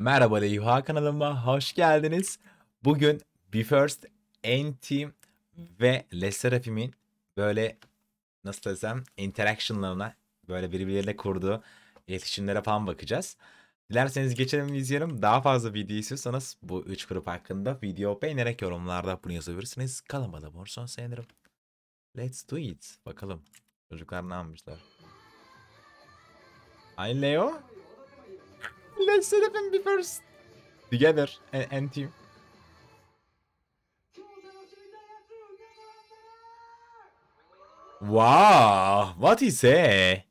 Merhaba Reyha kanalıma hoş geldiniz. Bugün Be First, N-Team ve Leserafim'in böyle nasıl desem interactionlarına böyle birbirleriyle kurduğu iletişimlere falan bakacağız. Dilerseniz geçelim izleyelim. Daha fazla video istiyorsanız bu 3 grup hakkında video beğenerek yorumlarda bunu yazabilirsiniz. Abone olursanız sevinirim. Let's do it. Bakalım. Çocuklar ne yapmışlar? Ay Leo. Let's set them be first. Together. And, and team. Wow. What he say?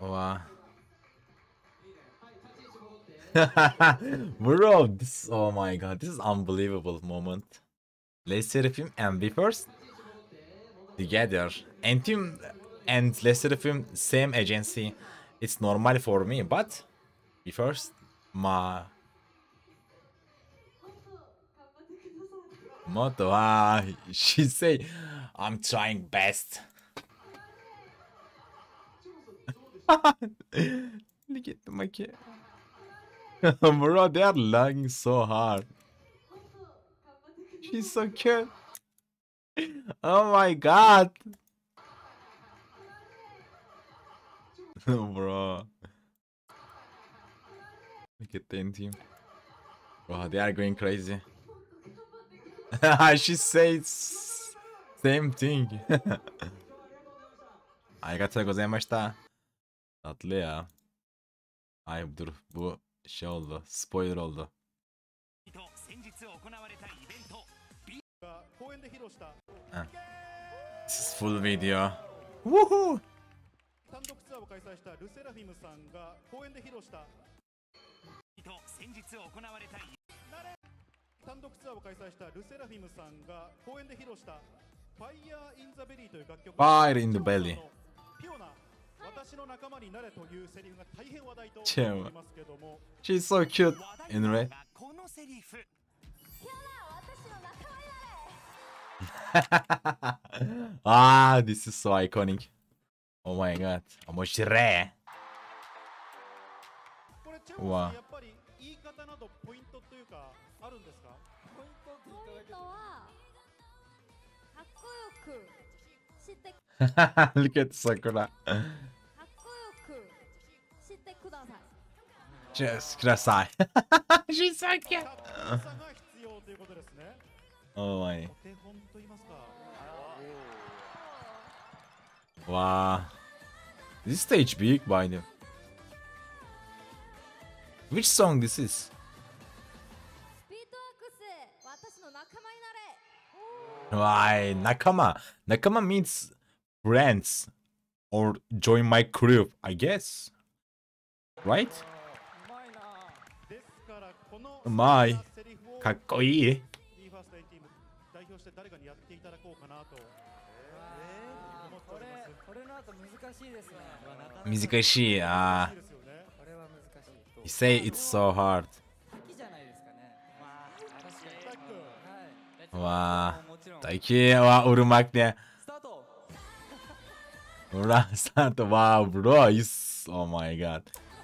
Wow. Bro, this oh my god, this is unbelievable moment. Let's Seraphim and first together. And team and Let's Seraphim same agency. It's normal for me, but first ma motto. Ah, she say, I'm trying best. Look at the monkey. Bro, they are lagging so hard. She's so cute. Oh my god. Bro. Look at the team. Bro, they are going crazy. she says same thing. ありがとうございました。Tatlı ya. Ay dur bu şey oldu. Spoiler oldu. 先日行われたイベントが公園で披露した This is full video. Woohoo! 単独ツアーを開催したルセラフィムさんが公園で披露した。と先日行われた。イ単独ツアーを開催したルセラフィムさんが公園で披露した「Fire in the Belly」という楽曲 Fire in the belly ピオナ私の仲間になれというセリフが大変話題とますけども。She's so cute in このセリフ。Ah, this is so iconic. Oh my god. 面白い。これチェンうわさんやっぱり言い方などポイントというかあるんですかポイントはかっこよくしてか Look at Sakura. っこよくしてください Just ください。She's so cute. かっこよさが必要ということですね Oh my. お手本と言いますか Wow. This stage big by the. Which song this is? スピードアックス私の仲間になれ Why? Nakama. Nakama means friends or join my group, I guess. Right? ですからこのうまいセリフをかっこいい。 難しいあ You say it's so hard. わあ。大気はうるまくねうらスタート。わあブロー。He's oh my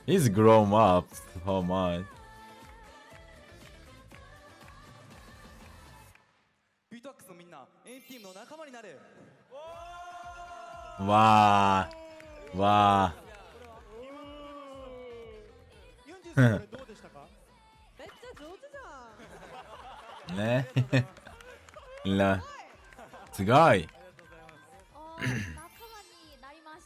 つ grown up so いビートアックスのみんな A チームの仲間になるわあわあめっちゃ上手じゃんねすごい,なりまし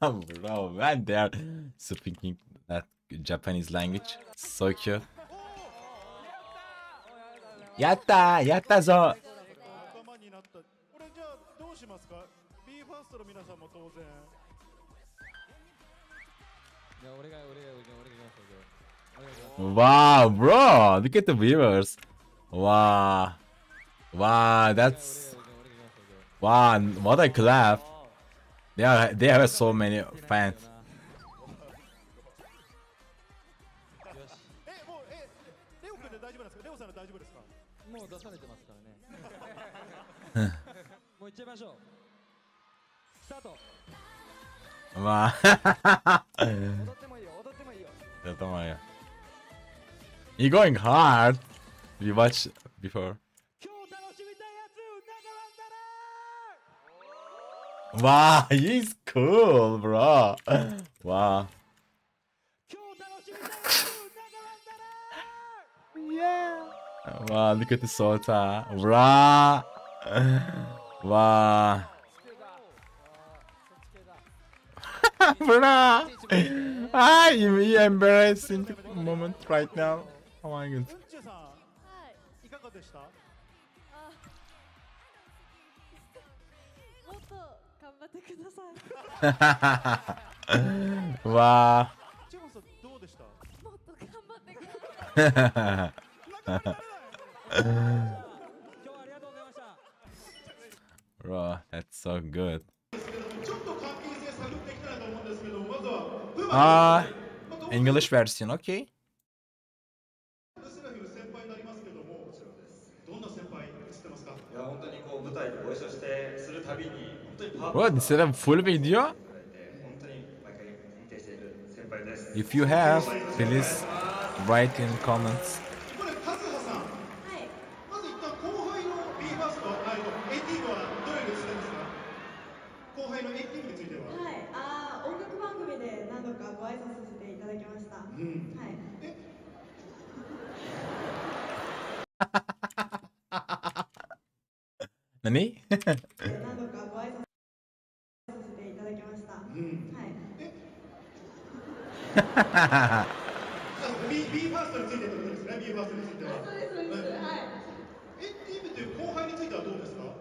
たブロ、や・ったやったぞしますか？BE:FIRST の皆さんも当然。いや俺が俺が俺が俺が俺が俺が。 Wow, bro, look at the viewers. Wow. Wow, that's wow. What a clap. They are they have so many fans. えもうえレオ君で大丈夫なんですか？レオさんで大丈夫ですか？もう出されてますからね。もう行っちゃいましょう。スタート。 まあ。踊ってもいいよ踊ってもいいよやったまえや。You going hard? We watched before. 今日楽しみたいやつ中湾だら Wow, he's cool, bro. Wow. 今日楽しみたいやつ中湾だら Yeah. Wow, look at the Sota. Bro. Bro. Ah, you you embarrassing moment right now. Oh my god. いいかがでしたあもっと頑張ってください wow. チェゴンさんどうでしたもっと頑張ってください Bro, that's so good. Ah, English version, okay. Bro, this is a full video? If you have, please write in comments. うんはい。え？何？何？度かご挨拶させていただきました。うんはい。あ B, B ファーストについてってことですね B ファーストについてはそうです、そうです。はい。AT っていう後輩についてはどうですかどう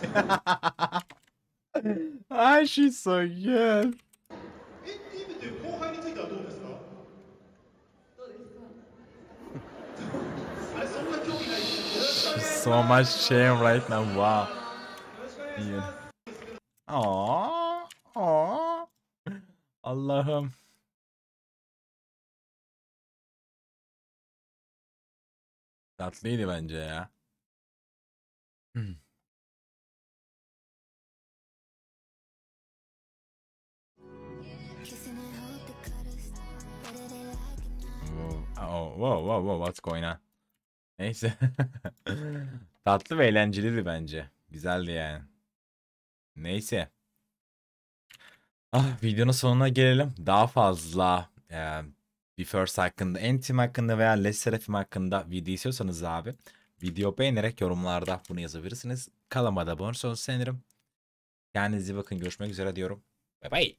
ですか？Ah, she's so good. はどうですかどうですかあれそんな興味ない So much shame right now. Wow. Yeah. Aww. Aww. Allah'ım. Tatlıydı bence ya. Hmm. Whoa. Whoa, whoa, what's going on? Neyse. Tatlı ve eğlenceliydi bence. Güzeldi yani. Neyse. Ah, videonun sonuna gelelim. Daha fazla e, First hakkında, Entim hakkında veya Les Seraphim hakkında video istiyorsanız abi video beğenerek yorumlarda bunu yazabilirsiniz. Kanalıma da abone olursanız sevinirim. Kendinize bakın. Görüşmek üzere diyorum. Bye bye.